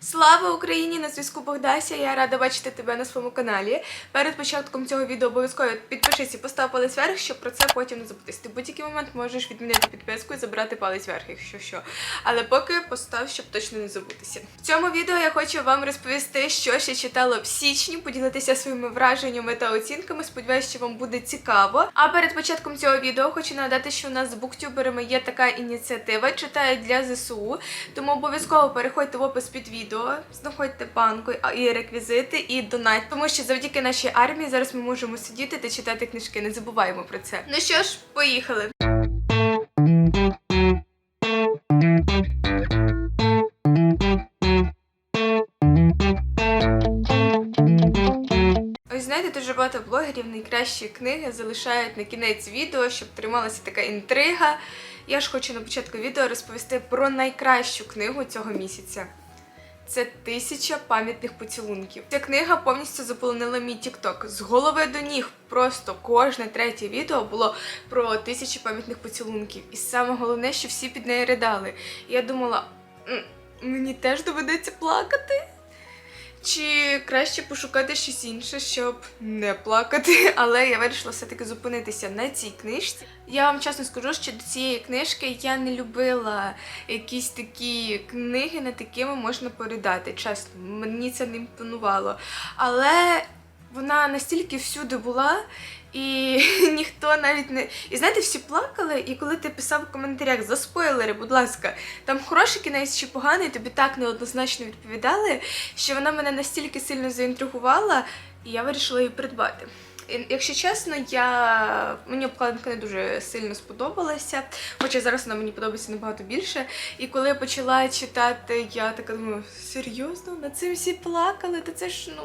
Слава Україні! На зв'язку Богдася. Я рада бачити тебе на своєму каналі. Перед початком цього відео обов'язково підпишись і постав палець вверх, щоб про це потім не забутись. Ти будь-який момент можеш відмінити підписку і забрати палець вверх, якщо що. Але поки постав, щоб точно не забутися. В цьому відео я хочу вам розповісти, що ще читала в січні, поділитися своїми враженнями та оцінками. Сподіваюся, що вам буде цікаво. А перед початком цього відео хочу нагадати, що у нас з буктюберами є така ініціатива читаю для ЗСУ. Тому обов'язково переходьте в опис під відео, знаходьте банку і реквізити, і донать. Тому що завдяки нашій армії зараз ми можемо сидіти та читати книжки. Не забуваємо про це. Ну що ж, поїхали. Знаєте, дуже багато блогерів найкращі книги залишають на кінець відео, щоб трималася така інтрига. Я ж хочу на початку відео розповісти про найкращу книгу цього місяця. Це тисяча пам'ятних поцілунків. Ця книга повністю заполонила мій тікток з голови до ніг. Просто кожне третє відео було про тисячі пам'ятних поцілунків. І саме головне, що всі під нею ридали. І я думала, мені теж доведеться плакати. Чи краще пошукати щось інше, щоб не плакати, але я вирішила все-таки зупинитися на цій книжці. Я вам чесно скажу, що до цієї книжки я не любила якісь такі книги, над якими можна передати. Чесно, мені це не імпонувало. Але вона настільки всюди була, і ніхто навіть не. І знаєте, всі плакали, і коли ти писав в коментарях за спойлери, будь ласка, там хороший кінець чи поганий, тобі так неоднозначно відповідали, що вона мене настільки сильно заінтригувала, і я вирішила її придбати. Якщо чесно, я мені обкладинка не дуже сильно сподобалася, хоча зараз вона мені подобається набагато більше. І коли я почала читати, я така думаю, серйозно, над цим всі плакали, та це ж ну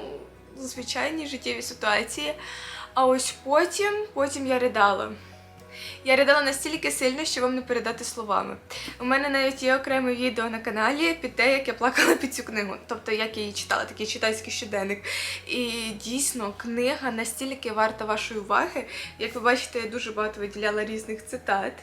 звичайні життєві ситуації. А ось потім, потім я ридала. Я ридала настільки сильно, що вам не передати словами. У мене навіть є окреме відео на каналі під те, як я плакала під цю книгу, тобто як я її читала, такий читайський щоденник. І дійсно, книга настільки варта вашої уваги. Як ви бачите, я дуже багато виділяла різних цитат.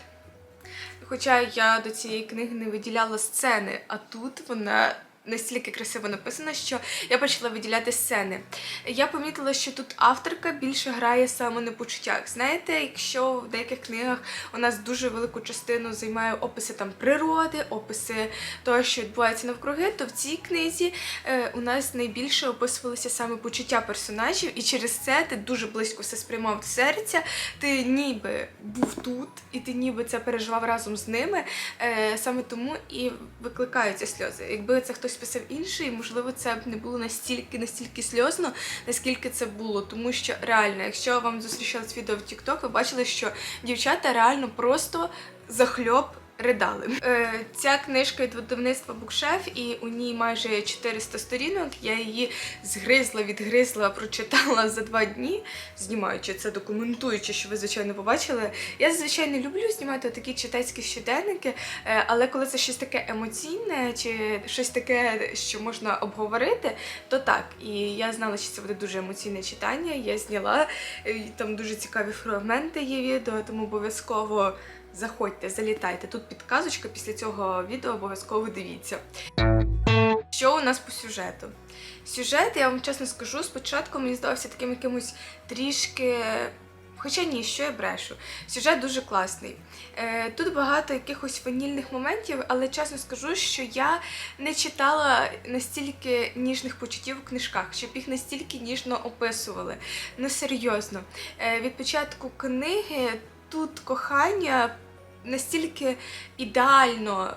Хоча я до цієї книги не виділяла сцени, а тут вона настільки красиво написана, що я почала виділяти сцени. Я помітила, що тут авторка більше грає саме на почуттях. Знаєте, якщо в деяких книгах у нас дуже велику частину займає описи там природи, описи того, що відбувається навкруги, то в цій книзі е, у нас найбільше описувалися саме почуття персонажів, і через це ти дуже близько все сприймав до серця. Ти ніби був тут, і ти ніби це переживав разом з ними. Е, саме тому і викликаються сльози. Якби це хтось писав інший, можливо, це б не було настільки настільки сльозно, наскільки це було. Тому що реально, якщо вам зустрічалось відео в TikTok, ви бачили, що дівчата реально просто захльоп. Ридали. Е, ця книжка від видавництва Букшеф, і у ній майже 400 сторінок. Я її згризла, відгризла, прочитала за два дні, знімаючи це, документуючи, що ви звичайно побачили. Я зазвичай не люблю знімати такі читацькі щоденники, е, але коли це щось таке емоційне чи щось таке, що можна обговорити, то так. І я знала, що це буде дуже емоційне читання. Я зняла там дуже цікаві фрагменти є відео, тому обов'язково. Заходьте, залітайте. Тут підказочка після цього відео обов'язково дивіться. Що у нас по сюжету? Сюжет, я вам чесно скажу, спочатку мені здавався таким якимось трішки. Хоча ні, що я брешу. Сюжет дуже класний. Е, тут багато якихось ванільних моментів, але чесно скажу, що я не читала настільки ніжних почуттів у книжках, щоб їх настільки ніжно описували. Ну серйозно. Е, від початку книги тут кохання настільки ідеально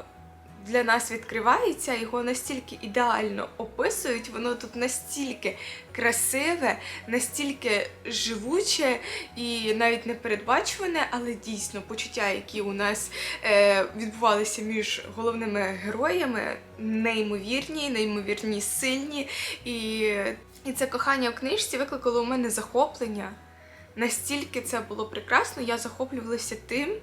для нас відкривається, його настільки ідеально описують, воно тут настільки красиве, настільки живуче і навіть непередбачуване, але дійсно почуття, які у нас е, відбувалися між головними героями, неймовірні, неймовірні, сильні. І, і це кохання в книжці викликало у мене захоплення. Настільки це було прекрасно, я захоплювалася тим,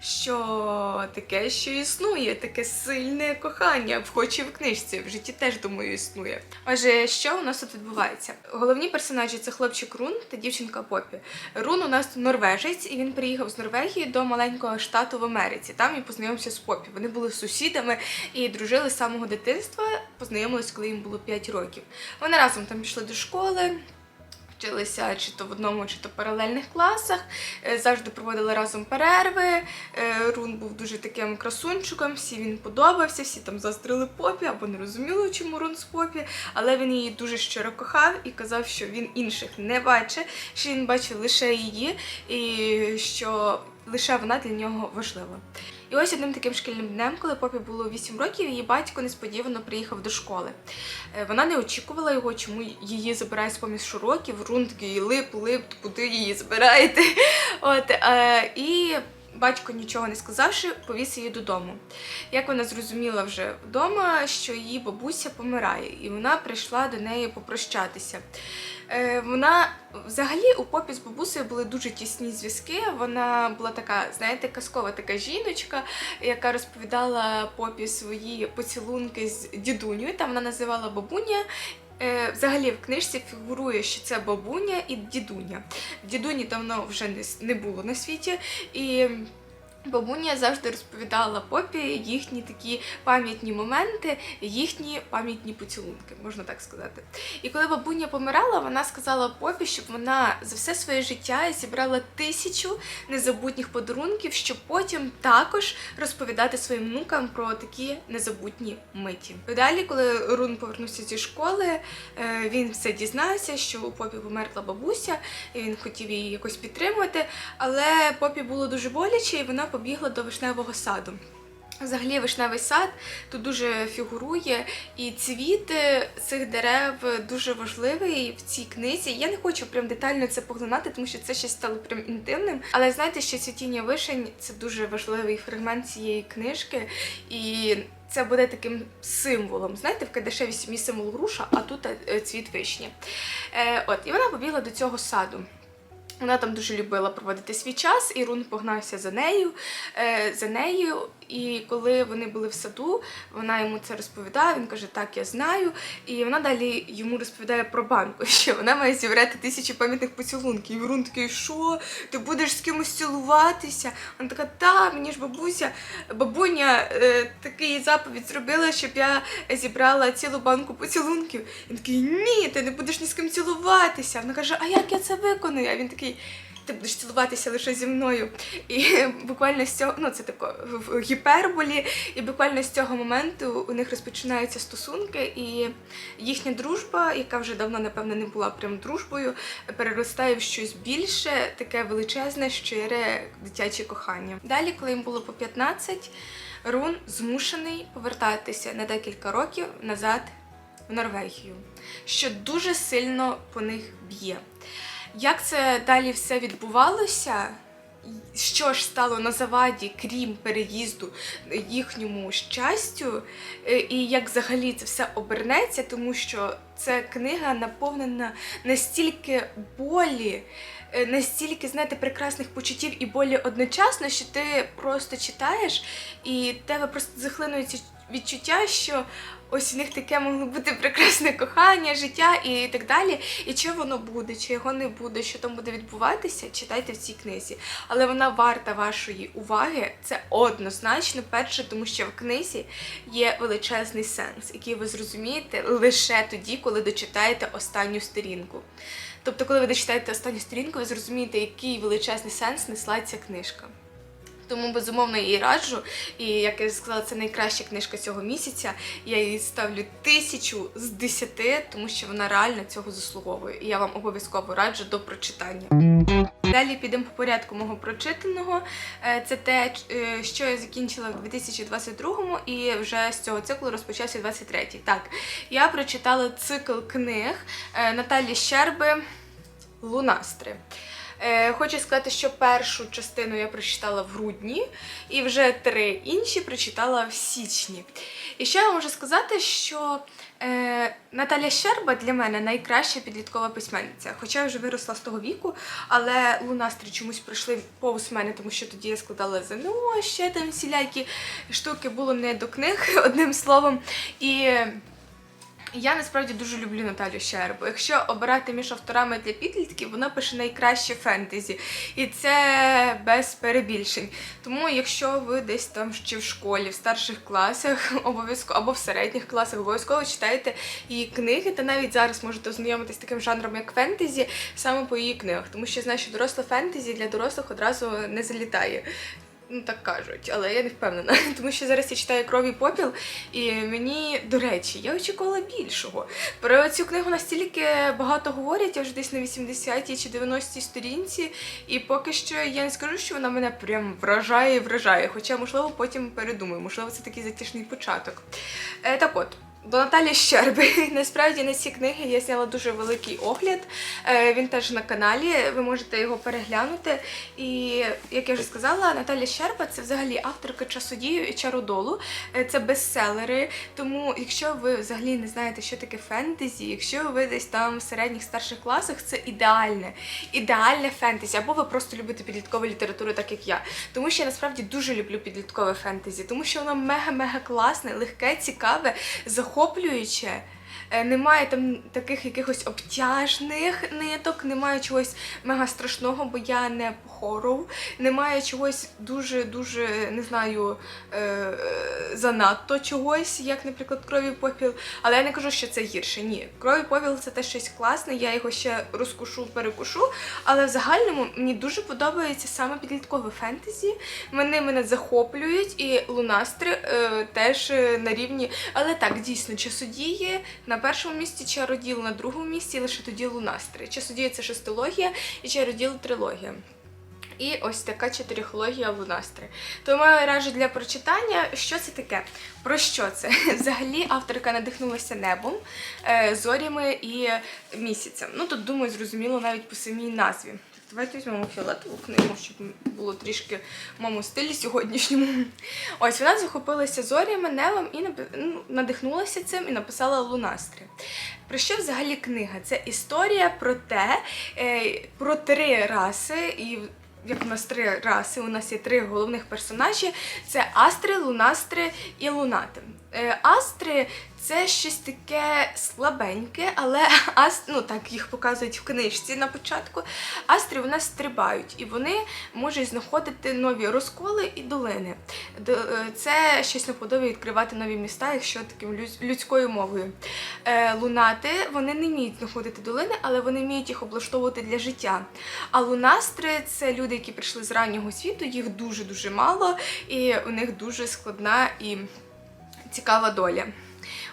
що таке, що існує, таке сильне кохання хоч і в книжці. В житті теж думаю існує. Отже, що у нас тут відбувається? Головні персонажі це хлопчик Рун та дівчинка Попі. Рун у нас норвежець, і він приїхав з Норвегії до маленького штату в Америці. Там і познайомився з Попі. Вони були сусідами і дружили з самого дитинства. Познайомились, коли їм було 5 років. Вони разом там пішли до школи. Вчилися чи то в одному, чи то паралельних класах, е, завжди проводили разом перерви. Е, Рун був дуже таким красунчиком, всі він подобався, всі там заздрили попі або не розуміли, чому Рун з попі, але він її дуже щиро кохав і казав, що він інших не бачить, що він бачив лише її, і що лише вона для нього важлива. І ось одним таким шкільним днем, коли попі було 8 років, її батько несподівано приїхав до школи. Е, Вона не очікувала його, чому її забирають з поміж уроків. рунд такий лип, лип, куди її збираєте. От, е, і батько, нічого не сказавши, повіз її додому. Як вона зрозуміла вже вдома, що її бабуся помирає, і вона прийшла до неї попрощатися. Е, Вона взагалі у попі з бабусею були дуже тісні зв'язки. Вона була така, знаєте, казкова така жіночка, яка розповідала попі свої поцілунки з дідунею. Там вона називала бабуня. Е, Взагалі в книжці фігурує, що це бабуня і дідуня. Дідуні давно вже не, було на світі, і бабуня завжди розповідала попі їхні такі пам'ятні моменти, їхні пам'ятні поцілунки, можна так сказати. І коли бабуня помирала, вона сказала попі, щоб вона за все своє життя зібрала тисячу незабутніх подарунків, щоб потім також розповідати своїм внукам про такі незабутні миті. Далі, коли Рун повернувся зі школи, е, він все дізнався, що у попі померла бабуся, і він хотів її якось підтримувати. Але попі було дуже боляче, і вона побігла до вишневого саду. Взагалі вишневий сад тут дуже фігурує, і цвіт цих дерев дуже важливий в цій книзі. Я не хочу прям детально це поглинати, тому що це ще стало прям інтимним. Але знаєте, що цвітіння вишень це дуже важливий фрагмент цієї книжки, і це буде таким символом. Знаєте, в Кадешеві сім'ї символ груша, а тут е, цвіт вишні. Е, от, і вона побігла до цього саду. Вона там дуже любила проводити свій час, і Рун погнався за нею. Е, за нею. І коли вони були в саду, вона йому це розповідає. Він каже, так, я знаю. І вона далі йому розповідає про банку, що вона має зібрати тисячі пам'ятних поцілунків. І Рун такий, що? Ти будеш з кимось цілуватися? Вона така, та, мені ж бабуся, бабуня е, такий заповідь зробила, щоб я зібрала цілу банку поцілунків. Він такий, ні, ти не будеш ні з ким цілуватися. Вона каже, а як я це виконую? А він такий. Ти будеш цілуватися лише зі мною. І буквально з цього, ну це тако в гіперболі, і буквально з цього моменту у них розпочинаються стосунки, і їхня дружба, яка вже давно, напевно, не була прям дружбою, переростає в щось більше, таке величезне, щире дитяче кохання. Далі, коли їм було по 15, Рун змушений повертатися на декілька років назад в Норвегію, що дуже сильно по них б'є. Як це далі все відбувалося? Що ж стало на заваді, крім переїзду їхньому щастю, е, і як взагалі це все обернеться, тому що ця книга наповнена настільки болі, настільки, знаєте, прекрасних почуттів і болі одночасно, що ти просто читаєш, і тебе просто захлинується відчуття, що ось у них таке могло бути прекрасне кохання, життя і так далі. І чи воно буде, чи його не буде, що там буде відбуватися, читайте в цій книзі. Але вона варта вашої уваги. Це однозначно перше, тому що в книзі є величезний сенс, який ви зрозумієте лише тоді, коли дочитаєте останню сторінку. Тобто, коли ви дочитаєте останню сторінку, ви зрозумієте, який величезний сенс несла ця книжка. Тому безумовно її раджу. І як я сказала, це найкраща книжка цього місяця. Я її ставлю тисячу з десяти, тому що вона реально цього заслуговує. І я вам обов'язково раджу до прочитання. Далі підемо по порядку мого прочитаного. Е, Це те, е, що я закінчила в 2022-му і вже з цього циклу розпочався 23-й. Так, я прочитала цикл книг е, Наталі Щерби Лунастри. Хочу сказати, що першу частину я прочитала в грудні, і вже три інші прочитала в січні. І ще я можу сказати, що е, Наталя Щерба для мене найкраща підліткова письменниця. Хоча я вже виросла з того віку, але лунастри чомусь пройшли повз мене, тому що тоді я складала ЗНО, ще там всілякі штуки було не до книг, одним словом. І я насправді дуже люблю Наталю Щербу. Якщо обирати між авторами для підлітків, вона пише найкраще фентезі. І це без перебільшень. Тому, якщо ви десь там чи в школі, в старших класах, обов'язково або в середніх класах, обов'язково читаєте її книги, та навіть зараз можете ознайомитись таким жанром, як фентезі, саме по її книгах. Тому що знаю, що доросле фентезі для дорослих одразу не залітає. Ну, так кажуть, але я не впевнена, тому що зараз я читаю кров і попіл, і мені, до речі, я очікувала більшого. Про цю книгу настільки багато говорять, я вже десь на 80-й чи 90-й сторінці, і поки що я не скажу, що вона мене прям вражає і вражає. Хоча, можливо, потім передумаю, можливо, це такий затішний початок. Е, так от. До Наталі Щерби. Насправді на ці книги я зняла дуже великий огляд. Е, Він теж на каналі, ви можете його переглянути. І як я вже сказала, Наталя Щерба це взагалі авторка часодію і чародолу. Е, Це бестселери. Тому, якщо ви взагалі не знаєте, що таке фентезі, якщо ви десь там в середніх старших класах, це ідеальне, ідеальне фентезі, або ви просто любите підліткову літературу, так як я. Тому що я насправді дуже люблю підліткове фентезі, тому що воно мега-мега класне, легке, цікаве, захоплююче. Е, Немає там таких якихось обтяжних ниток, немає чогось мега страшного, бо я не по немає чогось дуже-дуже, не знаю, е, занадто чогось, як, наприклад, крові попіл. Але я не кажу, що це гірше. Ні, крові попіл це теж щось класне, я його ще розкушу, перекушу. Але в загальному мені дуже подобається саме підліткове фентезі. Вони мене захоплюють, і лунастри е, теж е, на рівні. Але так, дійсно, часодії на першому місці, чароділ на другому місці, лише тоді лунастри. Часодії це шестилогія і чароділ трилогія. І ось така чотирихологія лунастри. Тому я раджу для прочитання, що це таке, про що це. Взагалі авторка надихнулася небом, е, зорями і місяцем. Ну тут, думаю, зрозуміло навіть по самій назві. Давайте візьмемо фіолетову книгу, щоб було трішки в моєму стилі сьогоднішньому. Ось вона захопилася зорями, небом і ну, надихнулася цим і написала лунастри. Про що взагалі книга? Це історія про те, е, про три раси і як у нас три раси, у нас є три головних персонажі: це Астри, Лунастри і Лунати. Е, Астри це щось таке слабеньке, але ас, ну так їх показують в книжці на початку. Астри вони стрибають і вони можуть знаходити нові розколи і долини. Е, Це щось наподобі відкривати нові міста, якщо таким людсь- людською мовою. Е, Лунати вони не вміють знаходити долини, але вони вміють їх облаштовувати для життя. А лунастри це люди, які прийшли з раннього світу, їх дуже-дуже мало, і у них дуже складна і цікава доля.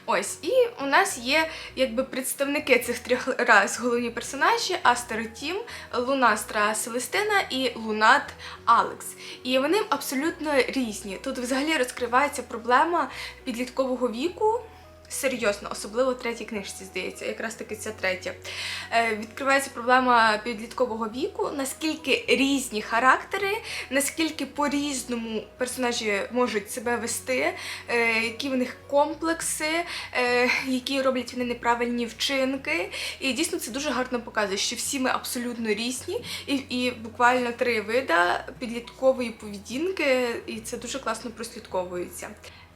Ось, і у нас є якби представники цих трьох рас головні персонажі: Астер Тім, Лунастра Селестина і Лунат Алекс. І вони абсолютно різні. Тут взагалі розкривається проблема підліткового віку. Серйозно, особливо в третій книжці, здається, якраз таки ця третя. Е, відкривається проблема підліткового віку, наскільки різні характери, наскільки по-різному персонажі можуть себе вести, е, які в них комплекси, е, які роблять вони неправильні вчинки. І дійсно це дуже гарно показує, що всі ми абсолютно різні, і, і буквально три вида підліткової поведінки, і це дуже класно прослідковується.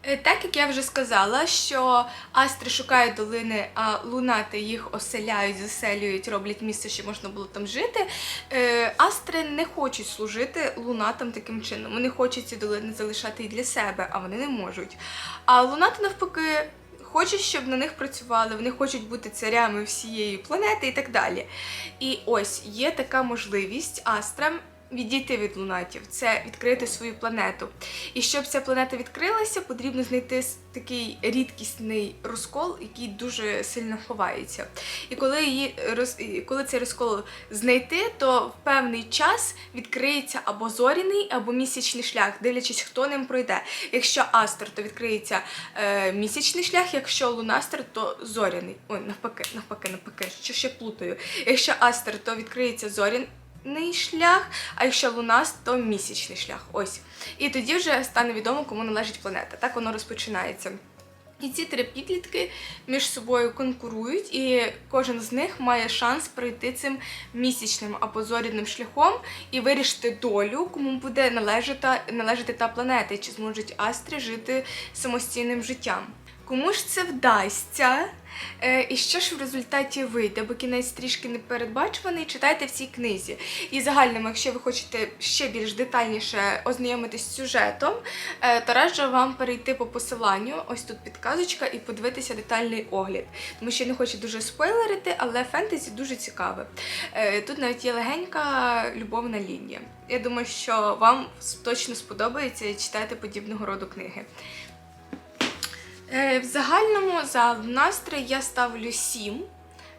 Е, Так як я вже сказала, що астри шукають долини, а лунати їх оселяють, заселюють, роблять місце, щоб можна було там жити. е, Астри не хочуть служити лунатам таким чином. Вони хочуть ці долини залишати і для себе, а вони не можуть. А лунати навпаки. Хочуть, щоб на них працювали, вони хочуть бути царями всієї планети і так далі. І ось є така можливість астрам відійти від лунатів, це відкрити свою планету. І щоб ця планета відкрилася, потрібно знайти такий рідкісний розкол, який дуже сильно ховається. І коли, її роз... коли цей розкол знайти, то в певний час відкриється або зоряний, або місячний шлях, дивлячись, хто ним пройде. Якщо астр, то відкриється е, місячний шлях, якщо лунастр, то зоряний. Ой, навпаки, навпаки, навпаки, що ще плутаю. Якщо астр, то відкриється зорян, шлях, а якщо лунас, то місячний шлях. Ось. І тоді вже стане відомо, кому належить планета. Так воно розпочинається. І ці три підлітки між собою конкурують, і кожен з них має шанс пройти цим місячним або зоряним шляхом і вирішити долю, кому буде належати, належати та планета, чи зможуть астри жити самостійним життям. Кому ж це вдасться? Е, і що ж в результаті вийде, бо кінець трішки непередбачуваний, читайте в цій книзі. І загальному, якщо ви хочете ще більш детальніше ознайомитись з сюжетом, е, то раджу вам перейти по посиланню, ось тут підказочка, і подивитися детальний огляд. Тому що я не хочу дуже спойлерити, але фентезі дуже цікаве. Е, Тут навіть є легенька любовна лінія. Я думаю, що вам точно сподобається читати подібного роду книги. Е, В загальному за настрій я ставлю 7.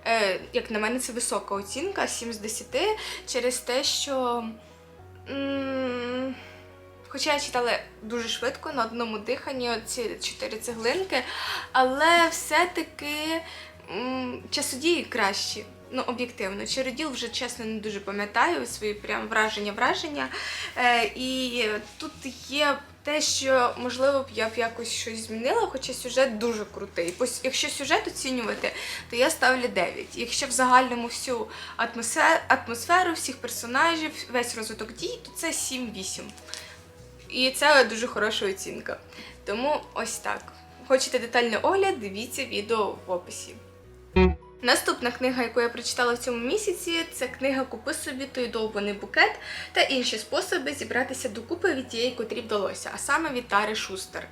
Е, Як на мене, це висока оцінка, 7 з 10, через те, що. Хоча я читала дуже швидко на одному диханні ці чотири цеглинки, але все-таки часодії кращі. Ну, об'єктивно. Чароділ вже чесно не дуже пам'ятаю свої прям враження враження. Е, і тут є те, що можливо б я б якось щось змінила, хоча сюжет дуже крутий. Якщо сюжет оцінювати, то я ставлю 9. Якщо в загальному всю атмосферу всіх персонажів, весь розвиток дій, то це 7-8. І це дуже хороша оцінка. Тому ось так. Хочете детальний огляд, дивіться відео в описі. Наступна книга, яку я прочитала в цьому місяці, це книга Купи собі той довбаний букет та інші способи зібратися докупи від тієї, котрі вдалося, а саме від Тари Шустер.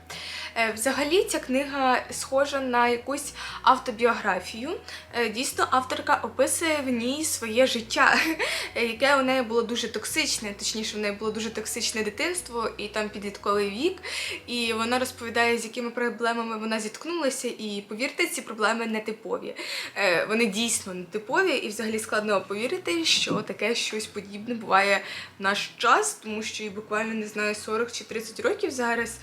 Е, Взагалі, ця книга схожа на якусь автобіографію. Е, Дійсно, авторка описує в ній своє життя, яке у неї було дуже токсичне, точніше, в неї було дуже токсичне дитинство і там підлітковий вік. І вона розповідає, з якими проблемами вона зіткнулася, і повірте, ці проблеми не типові. Е, Вони дійсно не типові, і взагалі складно повірити, що таке щось подібне буває в наш час, тому що їй буквально не знаю 40 чи 30 років зараз.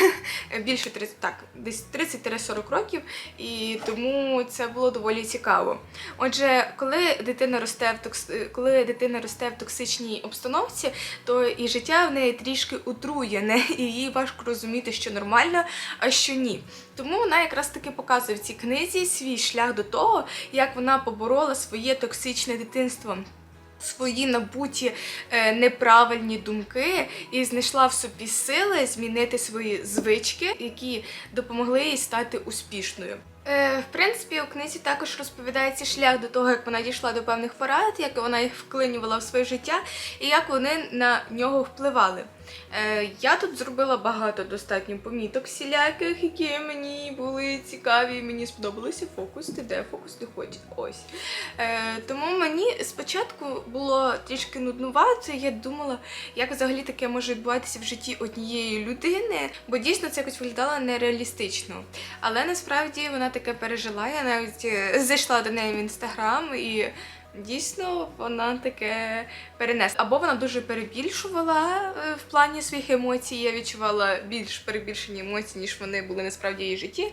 Більше 30, так, десь 30-40 років, і тому це було доволі цікаво. Отже, коли дитина росте в токс... коли дитина росте в токсичній обстановці, то і життя в неї трішки утруєне, і їй важко розуміти, що нормально, а що ні. Тому вона якраз таки показує в цій книзі свій шлях до того, як вона поборола своє токсичне дитинство. Свої набуті е, неправильні думки і знайшла в собі сили змінити свої звички, які допомогли їй стати успішною. Е, в принципі, у книзі також розповідається шлях до того, як вона дійшла до певних порад, як вона їх вклинювала в своє життя і як вони на нього впливали. Е, я тут зробила багато достатньо поміток всіляких, які мені були цікаві, мені сподобалося фокус, ти де фокус не хоче. Ось. Е, тому мені спочатку було трішки нуднувато, я думала, як взагалі таке може відбуватися в житті однієї людини, бо дійсно це якось виглядало нереалістично. Але насправді вона таке пережила. Я навіть е, зайшла до неї в інстаграм і. Дійсно, вона таке перенесла. Або вона дуже перебільшувала е, в плані своїх емоцій. Я відчувала більш перебільшені емоції, ніж вони були насправді в її житті.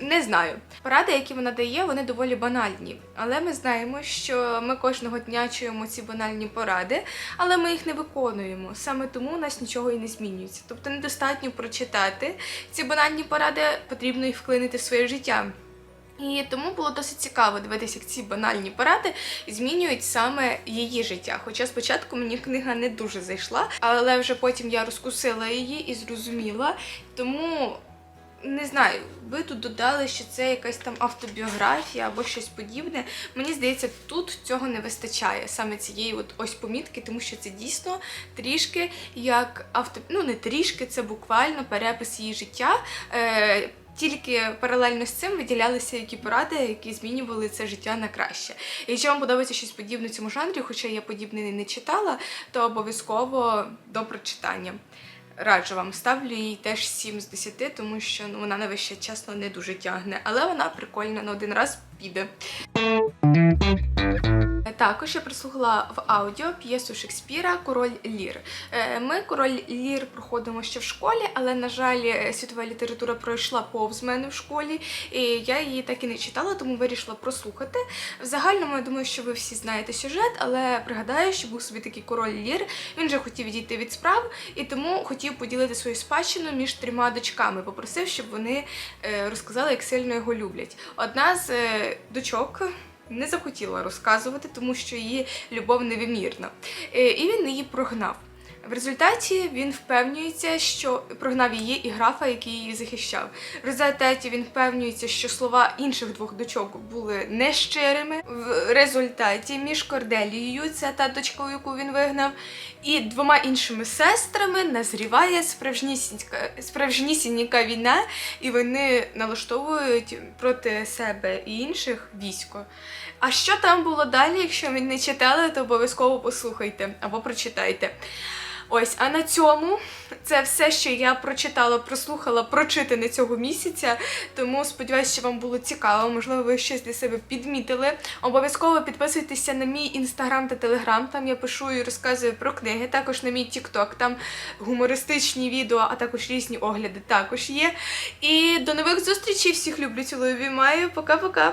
Не знаю. Поради, які вона дає, вони доволі банальні. Але ми знаємо, що ми кожного дня чуємо ці банальні поради, але ми їх не виконуємо. Саме тому у нас нічого і не змінюється. Тобто недостатньо прочитати ці банальні поради, потрібно їх вклинити в своє життя. І тому було досить цікаво дивитися, як ці банальні поради змінюють саме її життя. Хоча спочатку мені книга не дуже зайшла, але вже потім я розкусила її і зрозуміла. Тому не знаю, ви тут додали, що це якась там автобіографія або щось подібне. Мені здається, тут цього не вистачає саме цієї от ось помітки, тому що це дійсно трішки як авто... ну не трішки, це буквально перепис її життя. Е... Тільки паралельно з цим виділялися які поради, які змінювали це життя на краще. І якщо вам подобається щось подібне цьому жанрі, хоча я подібне не читала, то обов'язково до прочитання. Раджу вам, ставлю їй теж 7 з 10, тому що ну, вона на вище чесно не дуже тягне, але вона прикольна на один раз піде. Також я прослухала в аудіо п'єсу Шекспіра Король Лір. Е, Ми король Лір проходимо ще в школі, але на жаль, е, світова література пройшла повз мене в школі, і я її так і не читала, тому вирішила прослухати. В загальному я думаю, що ви всі знаєте сюжет, але пригадаю, що був собі такий король Лір. Він же хотів відійти від справ і тому хотів поділити свою спадщину між трьома дочками. Попросив, щоб вони е, розказали, як сильно його люблять. Одна з е, дочок. Не захотіла розказувати, тому що її любов невимірна. Е, І він її прогнав. В результаті він впевнюється, що прогнав її і графа, який її захищав. В результаті він впевнюється, що слова інших двох дочок були нещирими. В результаті між Корделією, це та дочка, яку він вигнав, і двома іншими сестрами назріває справжнісінька, справжнісінька війна, і вони налаштовують проти себе і інших військо. А що там було далі? Якщо ви не читали, то обов'язково послухайте або прочитайте. Ось, а на цьому це все, що я прочитала, прослухала, прочитане цього місяця. Тому сподіваюся, що вам було цікаво. Можливо, ви щось для себе підмітили. Обов'язково підписуйтеся на мій інстаграм та телеграм. Там я пишу і розказую про книги. Також на мій тікток. Там гумористичні відео, а також різні огляди також є. І до нових зустрічей. Всіх люблю, цілую, обіймаю. Пока-пока.